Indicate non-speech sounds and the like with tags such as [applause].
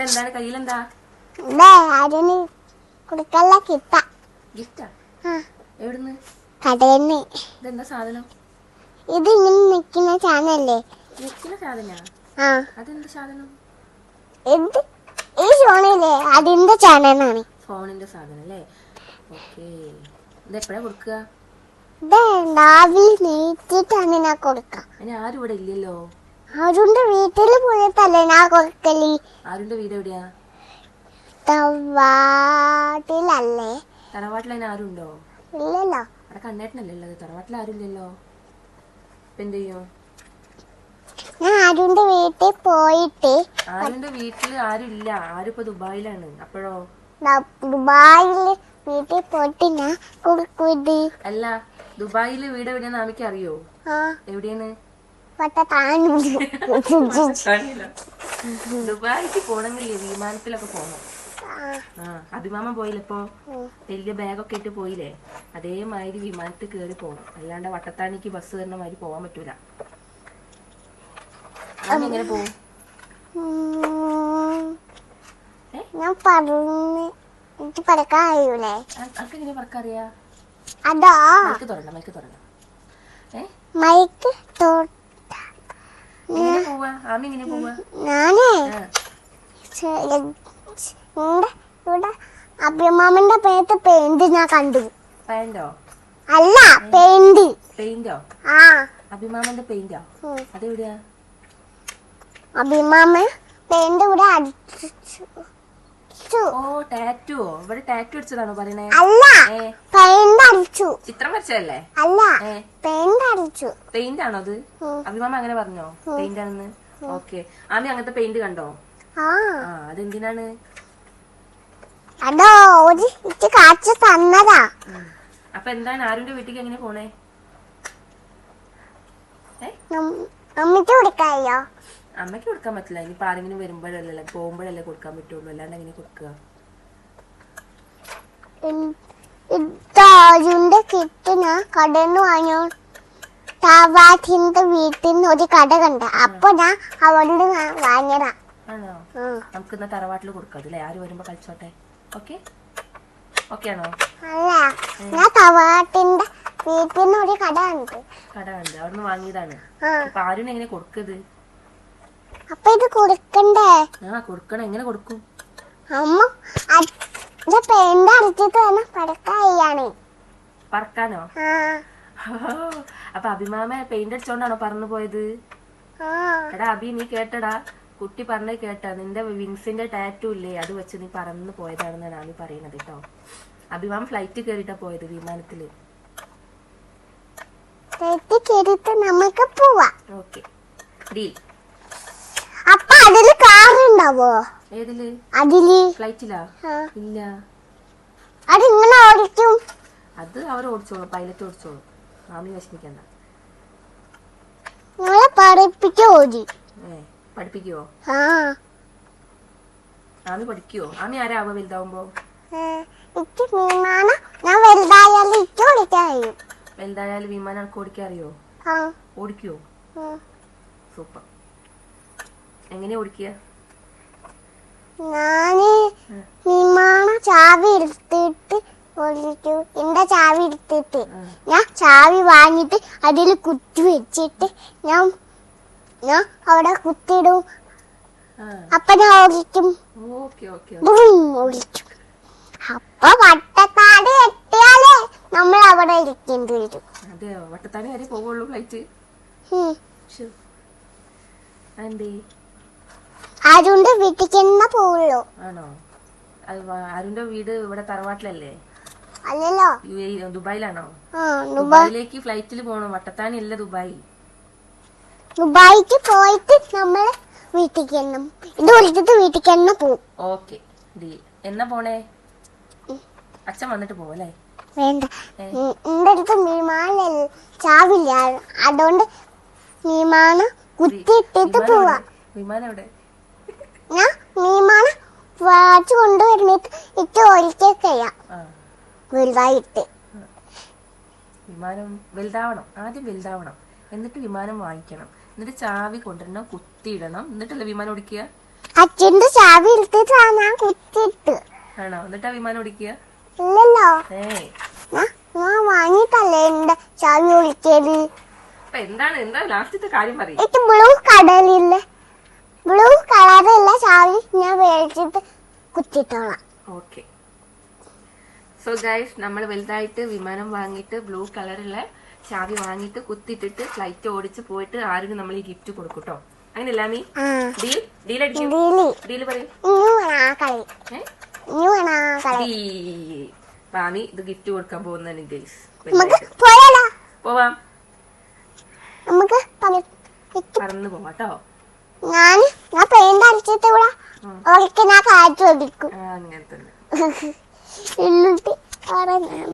ഇതെന്താണ് കയ്യിലെന്താ? ഇവിടെ അതിന് കൊടുക്കല്ല കിട്ട ഗിഫ്റ്റാ ആ? എവിടുന്ന്? കടയിന്ന്. ഇതെന്താ സാധനം? ഇത് ഇങ്ങനെ നിൽക്കുന്ന ചാനല്ലേ നിൽക്കുന്ന സാധനാ? ആ. അതെന്ത് സാധനം? ഇത് ഈ ഫോണില്ലേ? അതിന്റെ ചാനലാണ്. ഫോണിന്റെ സാധനം അല്ലേ ഓക്കെ. ഇത് എപ്പോഴാ കൊടുക്കുക? ഇത് രാവിലെ നീറ്റിട്ടാണ് ഞാൻ കൊടുക്കുക അതിന് ആരും ഇവിടെ ഇല്ലല്ലോ. അവരുടെ വീട്ടിൽ പോയിട്ടല്ലേ ഞാൻ കൊടുക്കൽ ആരുടെ വീട് എവിടെയാ? തറവാട്ടിലല്ലേ. തറവാട്ടിൽ അതിന് ആരുണ്ടോ? ഇല്ലല്ലോ. അവിടെ കണ്ണേട്ടനല്ലേ ഉള്ളത്. തറവാട്ടിൽ ആരുമില്ലല്ലോ? ഇപ്പൊ എന്ത് ചെയ്യും? ഞാൻ അരുണിന്റെ വീട്ടിൽ പോയിട്ട് ആരുടെ വീട്ടിൽ ആരുമില്ല. ആരും ദുബായിലാണ്. അപ്പോഴോ? ദുബായിൽ വീട്ടിൽ പോയിട്ട് ഞാൻ അല്ല ദുബായിൽ വീട് എവിടെയാന്ന് ആമിക്ക് അറിയോ എവിടെയാണ്? പട്ട [laughs] ദുബായിക്ക് പോണെങ്കിൽ വിമാനത്തിലൊക്കെ പോകണം ആ. അഭിമാമൻ പോയില്ലേ ഇപ്പൊ? വലിയ ബാഗൊക്കെ ഇട്ട് പോയില്ലേ? അതേമാതിരി വിമാനത്തിൽ കയറി പോകണം അല്ലാണ്ട് വട്ടത്താണിക്ക് ബസ് കയറുന്ന മാതിരി പോകാൻ പറ്റൂല എങ്ങനെ പോവും? ഞാൻ പറഞ്ഞു എനിക്ക് പഠിക്കാൻ കഴിയൂലേ? അനക്ക് എങ്ങനെ അറിയാ? അതാ? മൈക്ക് തുറണ്ട മൈക്ക് തുറണ്ട മൈക്ക് തൊ എങ്ങനെ പോവാ. ആമി എങ്ങനെ പോവാ. ഞാനേ ഇവിടെ അഭിമാമന്റെ പേത്ത് പെയിന്റ് ഞാൻ കണ്ടു. പാന്റോ അല്ല പെയിന്റ് പെയിന്റോ ആ. അഭിമാമന്റെ പെയിന്റോ. അതെവിടെയാ? അഭിമാമ പെയിന്റ് ഇവിടെ അടിച്ചു. ഓ ടാറ്റുവോ ഇവിടെ ടാറ്റു അടിച്ചതാണോ പറയണേ? അല്ല ഏ. പെയിന്റ് അടിച്ചു. ചിത്രം വരച്ചതല്ലേ? അല്ല പെയിന്റ് അടിച്ചു. പെയിന്റ് ആണോ അത്. അഭിമാമ അങ്ങനെ പറഞ്ഞോ? പെയിന്റ് ആണെന്ന് ഓക്കെ. ആമി അങ്ങനത്തെ പെയിന്റ് കണ്ടോ? ആ. അതെന്തിനാണ്? അതോ ഒരു ഇച്ച് കാച്ചു തന്നതാ. അപ്പൊ എന്താണ്? ആരുടെ വീട്ടിലേക്ക് എങ്ങനെ പോണേ? അമ്മയ്ക്ക് അമ്മയ്ക്ക് കൊടുക്കാൻ പറ്റില്ല. ഇനി ആരെങ്കിലും വരുമ്പോഴല്ലേ പോകുമ്പോഴല്ലേ കൊടുക്കാൻ പറ്റുള്ളൂ. അല്ലാണ്ട് എങ്ങനെ കൊടുക്കുക? ഇതാജുന്റെ കിറ്റ് ഞാൻ കടയിൽ നിന്ന് വാങ്ങിയോ? തവാറ്റിന്റെ വീട്ടിൽ നിന്ന് ഒരു കട കണ്ട. അപ്പൊ ഞാൻ അവിടെ വാങ്ങിയതാ. ആണോ? നമുക്ക് ഇന്ന് തറവാട്ടിൽ കൊടുക്കാം അല്ലേ ആര് വരുമ്പോ കളിച്ചോട്ടെ? ഓക്കെ? ഓക്കെ ആണോ? അല്ല ഞാൻ തവാട്ടിന്റെ വീട്ടിൽ നിന്ന് ഒരു കട കണ്ട്. കട കണ്ട്. അവിടുന്ന് വാങ്ങിയതാണ്. അപ്പൊ ആരും എങ്ങനെ കൊടുക്കത്? അപ്പൊ ഇത് കൊടുക്കണ്ടേ? ആ കൊടുക്കണം. എങ്ങനെ കൊടുക്കും? അമ്മ പെയിന്റ് അടിച്ചിട്ട് പറക്കാനോ? അപ്പൊ അഭിമാമ പെയിന്റ് അടിച്ചോണ്ടാണോ പറന്നു പോയത്? എടാ അഭി നീ കേട്ടടാ. കുട്ടി പറഞ്ഞ കേട്ടാ. നിന്റെ വിങ്സിന്റെ ടാറ്റു ഇല്ലേ? അത് വെച്ച് നീ പറന്നു പോയതാണെന്നാണ് ആമി പറയുന്നത് കേട്ടോ. അഭിമാം ഫ്ലൈറ്റ് കേറിട്ടാ പോയത് വിമാനത്തിൽ. നമുക്ക് പോവാ. ഓക്കെ ഡീൽ അപ്പൊ അതിൽ കാറുണ്ടാവോ ഏതിൽ? അതിൽ. ഫ്ലൈറ്റിലാ? ഇല്ല. അത് ഇങ്ങനെ ഓടിക്കും. അത് അവർ ഓടിച്ചോളും പൈലറ്റ് ഓടിച്ചോളും. ആമി വിഷമിക്കണ്ട. നമ്മളെ പഠിപ്പിക്കോ ഓടി ഏ പഠിപ്പിക്കുവോ? ആ. ആമി പഠിക്കുവോ? ആമി ആരാവോ വലുതാവുമ്പോ? വലുതായാലും വിമാനം ആ. ഓടിക്കുവോ? സൂപ്പർ. എങ്ങനെയാ ഓടിക്കുക? ഞാൻ വിമാനം ചാവി എടുത്തിട്ട് ഓടിച്ചു എന്റെ ചാവി എടുത്തിട്ട്? ഞാൻ ചാവി വാങ്ങിട്ട് അതിൽ കുത്തി വെച്ചിട്ട് ഞാൻ ഞാൻ അവിടെ കുത്തിയിടും. അപ്പൊ ഞാൻ ഓടിക്കും. ഓടിക്കും. അപ്പൊ വട്ടത്താട് എത്തിയാലേ നമ്മൾ അവിടെ ഇരിക്കേണ്ടി വരും. അതെയോ? വട്ടത്താണി വരെ പോവുള്ളൂ ഫ്ലൈറ്റ് വീട്ടിൽ തന്നെ പോവുള്ളൂ. ആണോ? അത് വീട് ഇവിടെ തറവാട്ടിലല്ലേ? അല്ലല്ലോ. ദുബായിലാണോ? ദുബായിലേക്ക് ഫ്ലൈറ്റിൽ പോകണം വട്ടത്താണി അല്ല ദുബായി. ദുബായിക്ക് പോയിട്ട് നമ്മൾ വീട്ടിൽ തന്നെ ഇത് വിളിച്ചിട്ട് വീട്ടിൽ തന്നെ പോവും. ഓക്കെ ഡീൽ എന്നാ പോണേ? അച്ഛൻ വന്നിട്ട് പോവല്ലേ വേണ്ട. എന്റെ അടുത്ത് മീമാനല്ല ചാവില്ല. അതുകൊണ്ട് മീമാന കുത്തിയിട്ടിട്ട് പോവാ? വിമാനം എവിടെ? വാച്ച് കൊണ്ടുവരുന്നിട്ട് ഇട്ട് ആ. വലുതായിട്ട്. വിമാനം വലുതാവണം. ആദ്യം വലുതാവണം. എന്നിട്ട് വിമാനം വാങ്ങിക്കണം. എന്നിട്ട് ചാവി കൊണ്ടുവരണം കുത്തിയിടണം. എന്നിട്ടല്ലേ വിമാനം ഓടിക്കുക? അച്ഛന്റെ ചാവി എടുത്തിട്ടാണ് ഞാൻ കുത്തിയിട്ട്. ആണോ? എന്നിട്ടാ വിമാനം ഓടിക്കുക? ഇല്ലല്ലോ. ഞാൻ ഞാൻ വാങ്ങിയിട്ടല്ലേ എന്റെ ചാവി എന്താണ്? എന്താ ലാസ്റ്റത്തെ കാര്യം പറയും? ബ്ലൂ കടലില്ല ബ്ലൂ കളറുള്ള ചാവി ഞാൻ മേടിച്ചിട്ട് കുത്തിട്ടോളാം ഓക്കെ സോ ഗൈസ് നമ്മൾ വലുതായിട്ട് വിമാനം വാങ്ങിയിട്ട് ബ്ലൂ കളറുള്ള ചാവി വാങ്ങിയിട്ട് കുത്തിട്ടിട്ട് ഫ്ലൈറ്റ് ഓടിച്ച് പോയിട്ട് ആരും നമ്മൾ ഈ ഗിഫ്റ്റ് കൊടുക്കും കേട്ടോ അങ്ങനെയല്ല മീ ഡീൽ ഡീൽ അടിക്കും. ഡീൽ പറയും. മാമി ഇത് ഗിഫ്റ്റ് കൊടുക്കാൻ പോകുന്നതാണ് ഗൈസ് പോവാം. പറന്ന് പോവാട്ടോ ഞാൻ ഞാൻ പെയിന്റ് അടിച്ചിട്ട് അവർക്ക് ഞാൻ കാറ്റ് ഒടിക്കും അങ്ങനെ തന്നെ. [laughs] എന്നിട്ട് അവിടെ